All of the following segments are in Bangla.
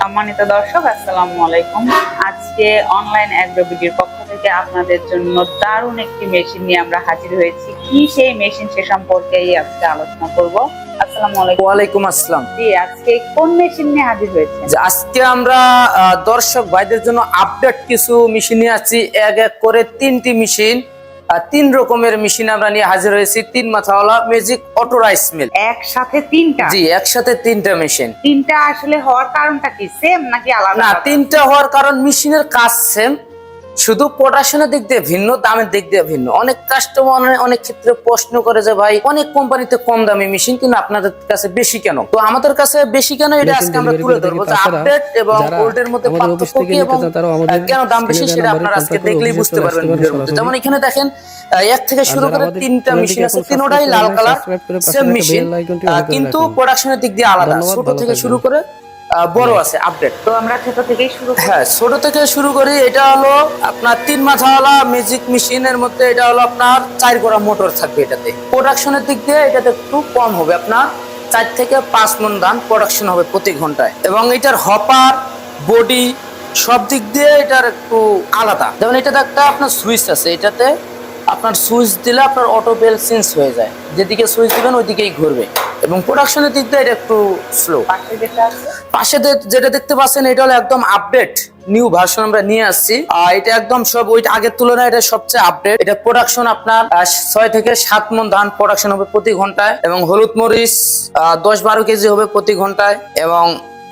সম্মানিত দর্শক আসসালামু আলাইকুম। আজকে অনলাইন অ্যাগ্রোবিডির পক্ষ থেকে আপনাদের জন্য দারুণ একটি মেশিন নিয়ে আমরা হাজির হয়েছি। কি সেই মেশিন সে সম্পর্কেই আজকে আলোচনা করব। আসসালামু আলাইকুম। ওয়ালাইকুম আসসালাম। জি আজকে কোন মেশিন নিয়ে হাজির হয়েছে আজকে আমরা দর্শক ভাইদের জন্য আপডেট কিছু মেশিন নিয়ে আসছি। এক এক করে তিনটি মেশিন তিন রকমের মেশিন আমরা নিয়ে হাজির হয়েছি। তিন মাথাওয়ালা ম্যাজিক অটো রাইস মিল একসাথে তিনটা? জি একসাথে তিনটা মেশিন তিনটা আসলে হওয়ার কারণটা কি? সেম নাকি আলাদা না? তিনটা হওয়ার কারণ মেশিনের কাজ সেম শুধু প্রোডাকশনের দিক দিয়ে ভিন্ন দামের দিক দিয়ে ভিন্ন। অনেক কাস্টমার অনেক ক্ষেত্রে প্রশ্ন করে যে ভাই অনেক কোম্পানিতে কম দামি মেশিন কিন্তু আপনাদের কাছে বেশি কেন? তো আমাদের কাছে বেশি কেন এটা আজকে আমরা তুলে ধরবো যে আপডেট এবং ওল্ডের মধ্যে পার্থক্য কি এবং কেন দাম বেশি সেটা আপনারা আজকে দেখলেই বুঝতে পারবেন ভিডিওর মধ্যে। যেমন এখানে দেখেন এক থেকে শুরু করে তিনটা মেশিন আছে তিনটাই লাল কালার সেম মেশিন কিন্তু। প্রোডাকশনের দিক দিয়ে আলাদা। ছোট থেকে শুরু করে বড় আছে আপডেট তো আমরা ছোট থেকেই শুরু হ্যাঁ ছোট থেকে শুরু করি এটা হলো আপনার তিন মাথাওয়ালা ম্যাজিক মেশিনের মধ্যে এটা হলো আপনার চার গোড়া মোটর থাকবে এটাতে। প্রোডাকশনের দিক দিয়ে এটাতে একটু কম হবে আপনার চার থেকে পাঁচ মন ধান প্রোডাকশন হবে প্রতি ঘন্টায়। এবং এটার হপার বডি সব দিক দিয়ে এটার একটু আলাদা। যেমন এটাতে একটা আপনার সুইচ আছে এটাতে আপনার সুইচ দিলে আপনার অটো বেল চেঞ্জ হয়ে যায়। যেদিকে সুইচ দিবেন ওইদিকেই ঘুরবে। এবং প্রোডাকশনের দিক দিয়ে এটা একটু স্লো পাশে যেটা দেখতে পাচ্ছেন এটা হলো একদম আপডেট নিউ ভার্সন আমরা নিয়ে আসছি। আর এটা একদম সব ওই আগের তুলনায় এটা সবচেয়ে আপডেট এটা প্রোডাকশন আপনার ছয় থেকে সাত মন ধান প্রোডাকশন হবে প্রতি ঘন্টায় এবং হলুদ মরিচ দশ বারো কেজি হবে প্রতি ঘন্টায় এবং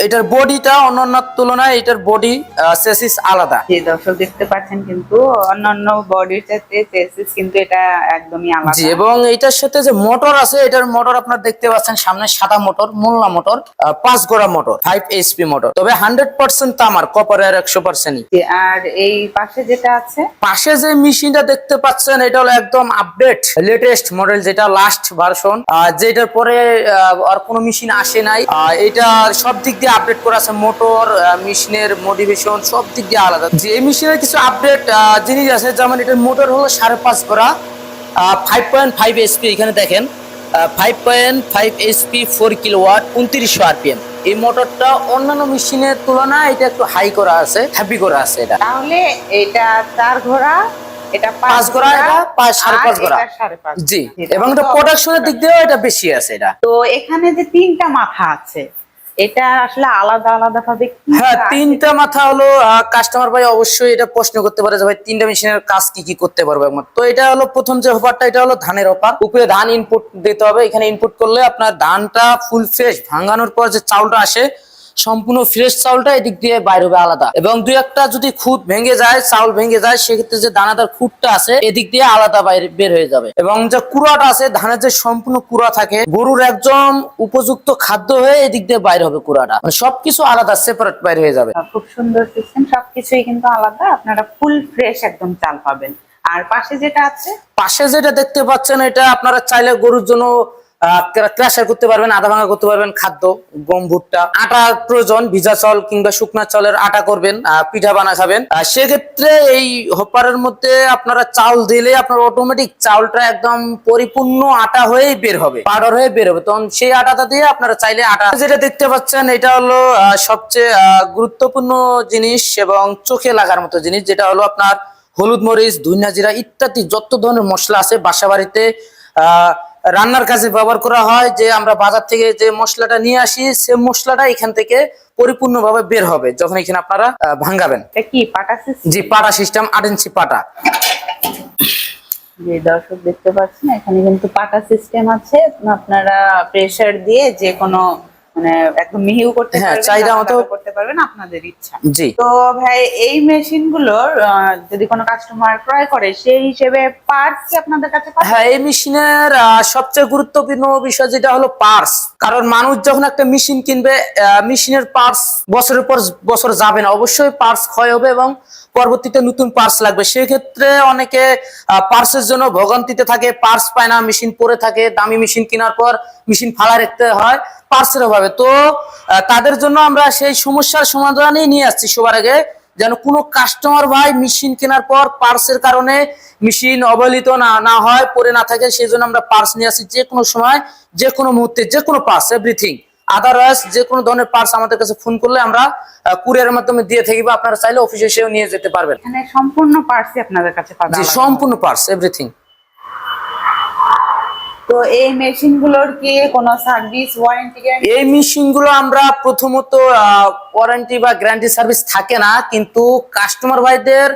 এটার বডিটা অন্যান্য তুলনায় এটার বডি সেসিস আলাদা। যে দর্শক দেখতে পাচ্ছেন কিন্তু অন্যান্য বডির সাথে চেসিস কিন্তু এটা একদমই আলাদা। জি এবং এটার সাথে যে মোটর আছে এটার মোটর আপনার দেখতে পাচ্ছেন সামনে সাদা মোটর মোল্লা মোটর পাঁচ গোড়া মোটর ফাইভ এইচপি মোটর তবে হান্ড্রেড পার্সেন্ট তামার কপারের একশো পার্সেন্টই জি, আর এই পাশে যেটা আছে? পাশে যে মেশিনটা দেখতে পাচ্ছেন এটা হলো একদম আপডেট লেটেস্ট মডেল যেটা লাস্ট ভার্সন যেটার পরে আর কোনো মেশিন আসে নাই। এটা সব দিক দিয়ে আপডেট করা আছে মোটর মেশিনের মোটিভেশন সব দিক দিয়ে আলাদা। যে এই মেশিনের কিছু আপডেট জিনিস আছে যেমন এটার মোটর হলো সাড়ে পাঁচ করা ফাইভ পয়েন্ট ফাইভ এসপি এখানে দেখেন five point five SP four kilo watt উনত্রিশশো আরপিএম এই মোটরটা অন্যান্য মেশিনের তুলনায় এটা একটু হাই করা আছে হ্যাপি করা আছে এটা। তাহলে এটা চার ঘোড়া এটা পাঁচ ঘোড়া এটা পাঁচ সাড়ে পাঁচ ঘোড়া। জি এবং এটা প্রোডাকশনের দিক দিয়েও এটা বেশি আছে এটা। তো এখানে যে তিনটা মাথা আছে এটা আসলে আলাদা আলাদা ভাবে হ্যাঁ তিনটা মাথা হলো কাস্টমার ভাই অবশ্যই এটা প্রশ্ন করতে পারে যে ভাই তিনটা মেশিনের কাজ কি কি করতে পারবে। তো এটা হলো প্রথম যে এটা হলো ধানের অফার উপরে ধান ইনপুট দিতে হবে। এখানে ইনপুট করলে আপনার ধানটা ফুল ফ্রেশ ভাঙানোর পর যে চাউলটা আসে সম্পূর্ণ ফ্রেশ চাউলটা এদিক দিয়ে বাইর হবে আলাদা। এবং দুই একটা যদি খুদ ভেঙে যায় চাউল ভেঙে যায় সেক্ষেত্রে যে দানাদার খুঁটটা আছে এদিক দিয়ে আলাদা বাইরে বের হয়ে যাবে। এবং যে কুড়াটা আছে ধানের যে সম্পূর্ণ কুড়া থাকে গরুর একদম উপযুক্ত খাদ্য হয়ে এদিক দিয়ে বাইর হবে কুড়াটা। মানে সবকিছু আলাদা সেপারেট বাইরে হয়ে যাবে। খুব সুন্দর সিস্টেম সবকিছুই কিন্তু আলাদা। আপনারা ফুল ফ্রেশ একদম চাল পাবেন। আর পাশে যেটা আছে? পাশে যেটা দেখতে পাচ্ছেন এটা আপনারা চাইলে গরুর জন্য ক্রাশার করতে পারবেন আধা ভাঙা করতে পারবেন খাদ্য গম ভুট্টা আটা প্রয়োজন ভিজা চাল কিংবা শুকনা চালের আটা করবেন পিঠা বানা খাবেন। সেক্ষেত্রে এই হপারের মধ্যে আপনারা চাউল দিলে আপনার অটোমেটিক চাউলটা একদম পরিপূর্ণ আটা হয়েই বের হবে পাউডার হয়ে বের হবে। তখন সেই আটাটা দিয়ে আপনারা চাইলে আটা যেটা দেখতে পাচ্ছেন এটা হলো সবচেয়ে গুরুত্বপূর্ণ জিনিস এবং চোখে লাগার মতো জিনিস যেটা হলো আপনার হলুদ মরিচ ধনিয়া জিরা ইত্যাদি যত ধরনের মশলা আছে বাসা বাড়িতে আহ, রান্নার কাজে ব্যবহার করা হয় যে আমরা বাজার থেকে যে মশলাটা নিয়ে আসি সে মশলাটা এখান থেকে পরিপূর্ণভাবে বের হবে যখন এখানে আপনারা ভাঙ্গাবেন কি পাটা জি পাটা সিস্টেম আট ইঞ্চি পাটা। যে দর্শক দেখতে পাচ্ছেন এখানে কিন্তু পাটা সিস্টেম আছে। আপনারা প্রেসার দিয়ে যে কোনো মানে একদম মিহিও করতে হ্যাঁ, চাহিদা মতো। করতে পারবেন আপনাদের ইচ্ছা। জি। তো ভাই এই মেশিনগুলোর যদি কোনো কাস্টমার ক্রয় করে সেই হিসেবে পার্টস কি আপনাদের কাছে হ্যাঁ এই মেশিনের সবচেয়ে গুরুত্বপূর্ণ বিষয় যেটা হলো পার্স কারণ মানুষ যখন একটা মেশিন কিনবে মেশিনের পার্স বছরের পর বছর যাবে না। অবশ্যই পার্স ক্ষয় হবে এবং পরবর্তীতে নতুন পার্স লাগবে। সেক্ষেত্রে অনেকে পার্সের জন্য ভোগান্তিতে থাকে পার্স পায় না মেশিন পরে থাকে দামি মেশিন কেনার পর মেশিন ফালা রাখতে হয়। পার্সের অভাবে তো তাদের জন্য আমরা সেই সমস্যার সমাধানই নিয়ে আসছি সবার আগে। যেন কোনো কাস্টমার ভাই মেশিন কেনার পর পার্সের কারণে মেশিন অবহেলিত না না হয় পরে না থাকে সেই জন্য আমরা পার্স নিয়ে আসি যে কোনো সময় যে কোনো মুহূর্তে যে কোনো পার্স এভরিথিং আদারওয়াইজ যে কোনো ধরনের পার্স আমাদের কাছে ফোন করলে আমরা কুরিয়ারের মাধ্যমে দিয়ে থাকি বা আপনারা চাইলে অফিসে এসেও নিয়ে যেতে পারবেন। সম্পূর্ণ পার্সই আপনাদের কাছে। সম্পূর্ণ পার্টস এভরিথিং তো এই মেশিনগুলোর কি কোনো সার্ভিস ওয়ারেন্টি এই মেশিনগুলো আমরা প্রথমত ওয়ারেন্টি বা গ্যারান্টি সার্ভিস থাকে না, কিন্তু কাস্টমার ভাইদের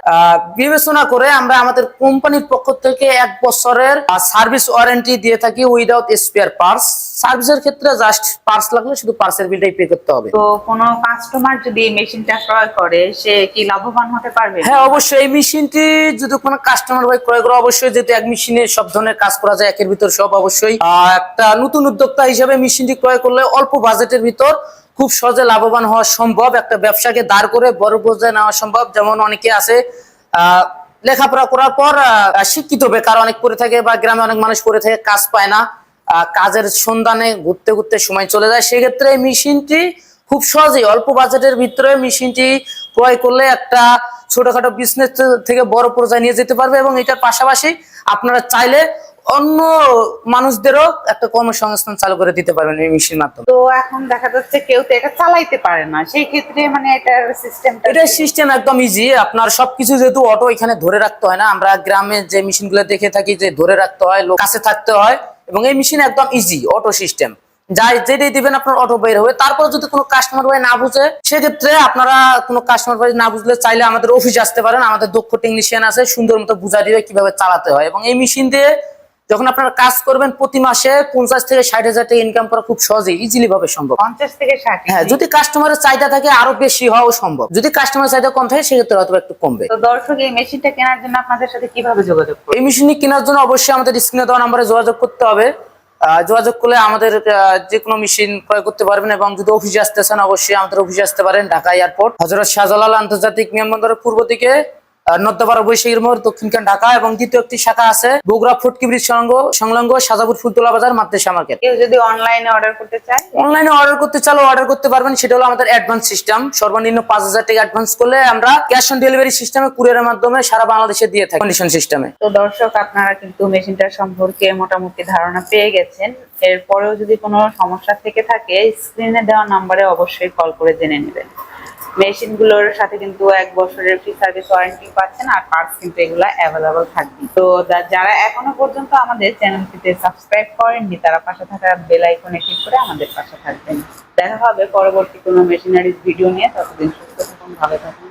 বিবেচনা করে আমরা আমাদের কোম্পানির পক্ষ থেকে এক বছরের সার্ভিস ওয়ারেন্টি দিয়ে থাকি উইদাউট স্পেয়ার পার্টস সার্ভিসের ক্ষেত্রে জাস্ট পার্টস লাগলে শুধু পার্টসের বিলটাই পে করতে হবে। তো কোনো কাস্টমার যদি মেশিনটা ক্রয় করে সে কি লাভবান হতে পারবে? হ্যাঁ অবশ্যই এই মেশিনটি যদি কোনো কাস্টমার ভাই ক্রয় করে অবশ্যই যেহেতু এক মেশিনে সব ধরনের কাজ করা যায় একের ভিতর সব অবশ্যই। একটা নতুন উদ্যোক্তা হিসেবে মেশিনটি ক্রয় করলে অল্প বাজেটের ভিতর খুব সহজে লাভবান হওয়া সম্ভব একটা ব্যবসাকে দাঁড় করে বড় পর্যায়ে নেওয়া সম্ভব। যেমন অনেকে আছে আহ, লেখাপড়া করার পর শিক্ষিত বেকার অনেক পড়ে থাকে বা গ্রামে অনেক মানুষ পড়ে থাকে কাজ পায় না। কাজের সন্ধানে ঘুরতে ঘুরতে সময় চলে যায়। সেক্ষেত্রে এই মেশিনটি খুব সহজেই অল্প বাজেটের ভিতরে মেশিনটি ক্রয় করলে একটা ছোটখাটো বিজনেস থেকে বড় পর্যায়ে নিয়ে যেতে পারবে এবং এটার পাশাপাশি আপনারা চাইলে অন্য মানুষদেরও একটা কর্মসংস্থান চালু করে দিতে পারবেন এই মেশিন মাধ্যমে। তো এখন দেখা যাচ্ছে কেউ তো এটা চালাইতে পারে না। সেই ক্ষেত্রে মানে এটার সিস্টেমটা এটা সিস্টেম একদম ইজি আপনার সবকিছু যেহেতু অটো এখানে ধরে রাখতে হয় না আমরা গ্রামে যে মেশিনগুলো দেখে থাকি যে ধরে রাখতে হয় লোক কাছে থাকতে হয় এবং এই মেশিন একদম ইজি অটো সিস্টেম যাই যেটাই দিবেন আপনার অটো বের হবে। তারপর যদি কোনো কাস্টমার ভাই না বুঝে, সেক্ষেত্রে আপনারা কোনো কাস্টমার ভাই না বুঝলে চাইলে আমাদের অফিস আসতে পারেন। আমাদের দক্ষ টেকনিশিয়ান আছে, সুন্দর মতো বুঝা দিয়ে কীভাবে চালাতে হয়। এবং এই মেশিন দিয়ে যখন আপনারা কাজ করবেন প্রতি মাসে পঞ্চাশ থেকে ষাট হাজার টাকা ইনকাম করা খুব সহজেই ইজিলি ভাবে সম্ভব। পঞ্চাশ থেকে ষাট হ্যাঁ যদি কাস্টমারের চাহিদা থাকে আরও বেশি হওয়াও সম্ভব। যদি কাস্টমারের চাহিদা কম থাকে সেক্ষেত্রে হয়তো একটু কমবে। তো দর্শক এই মেশিনটা কেনার জন্য আপনাদের সাথে কীভাবে যোগাযোগ করবে? এই মেশিনটি কেনার জন্য অবশ্যই আমাদের স্ক্রিনে দেওয়া নাম্বারে যোগাযোগ করতে হবে। যোগাযোগ করলে আমাদের যে কোনো মেশিন ক্রয় করতে পারবেন এবং যদি অফিসে আসতে চান অবশ্যই আমাদের অফিসে আসতে পারেন ঢাকা এয়ারপোর্ট হজরত শাহজালাল আন্তর্জাতিক বিমানবন্দরের পূর্ব দিকে। নদ্দাপাড়া বৈশাখীর মোড় দক্ষিণখান ঢাকা এবং দ্বিতীয় একটি শাখা আছে বগুড়া ফুটকি ব্রিজ সংলগ্ন সংলগ্ন সাজাপুর ফুলতলা বাজার মাদ্রাসা মার্কেট। কেউ যদি অনলাইনে অর্ডার করতে চায়? অনলাইনে অর্ডার করতে চাইলে অর্ডার করতে পারবেন সেটা হলো আমাদের অ্যাডভান্স সিস্টেম সর্বনিম্ন পাঁচ হাজার টাকা অ্যাডভান্স করলে আমরা ক্যাশ অন ডেলিভারি সিস্টেমে কুরিয়ারের মাধ্যমে সারা বাংলাদেশে দিয়ে থাকি কন্ডিশন সিস্টেমে তো দর্শক আপনারা কিন্তু মেশিনটা সম্পর্কে মোটামুটি ধারণা পেয়ে গেছেন। এরপরেও যদি কোনো সমস্যা থেকে থাকে স্ক্রিনে দেওয়া নাম্বারে অবশ্যই কল করে জেনে নেবেন। মেশিনগুলোর সাথে কিন্তু এক বছরের ফ্রি সার্ভিস ওয়ারেন্টি পাচ্ছেন আর পার্টস কিন্তু এগুলো অ্যাভেলেবল থাকবে। তো যারা এখনও পর্যন্ত আমাদের চ্যানেলটিতে সাবস্ক্রাইব করেননি, তারা পাশে থাকা বেল আইকনে ক্লিক করে আমাদের পাশে থাকবেন। দেখা হবে পরবর্তী কোনো মেশিনারিজ ভিডিও নিয়ে। ততদিন সুস্থ থাকুন, ভালো থাকুন।